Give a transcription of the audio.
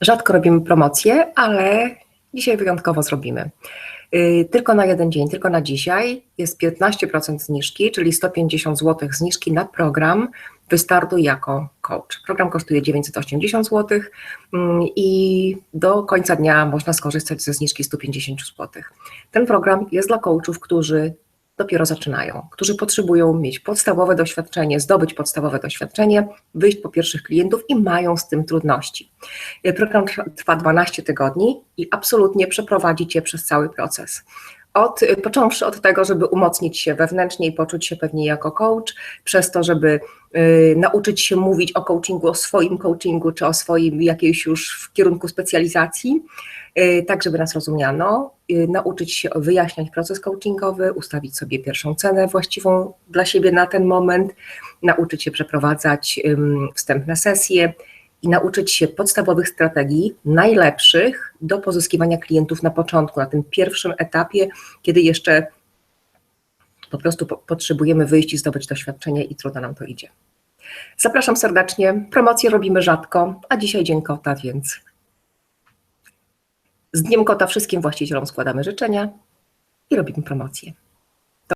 Rzadko robimy promocje, ale dzisiaj wyjątkowo zrobimy. Yy, Tylko na jeden dzień, tylko na dzisiaj jest 15% zniżki, czyli 150 zł zniżki na program Wystartuj jako coach. Program kosztuje 980 zł mm, i do końca dnia można skorzystać ze zniżki 150 zł. Ten program jest dla coachów, którzy dopiero zaczynają, którzy potrzebują mieć podstawowe doświadczenie, zdobyć podstawowe doświadczenie, wyjść po pierwszych klientów i mają z tym trudności. Program trwa 12 tygodni i absolutnie przeprowadzi Cię przez cały proces. Od, począwszy od tego, żeby umocnić się wewnętrznie i poczuć się pewnie jako coach, przez to, żeby y, nauczyć się mówić o coachingu, o swoim coachingu, czy o swoim jakiejś już w kierunku specjalizacji, y, tak żeby nas rozumiano, y, nauczyć się wyjaśniać proces coachingowy, ustawić sobie pierwszą cenę właściwą dla siebie na ten moment, nauczyć się przeprowadzać wstępne sesje i nauczyć się podstawowych strategii, najlepszych do pozyskiwania klientów na początku, na tym pierwszym etapie, kiedy jeszcze po prostu po, potrzebujemy wyjść i zdobyć doświadczenie i trudno nam to idzie. Zapraszam serdecznie. Promocje robimy rzadko, a dzisiaj Dzień Kota, więc z Dniem Kota wszystkim właścicielom składamy życzenia i robimy promocje.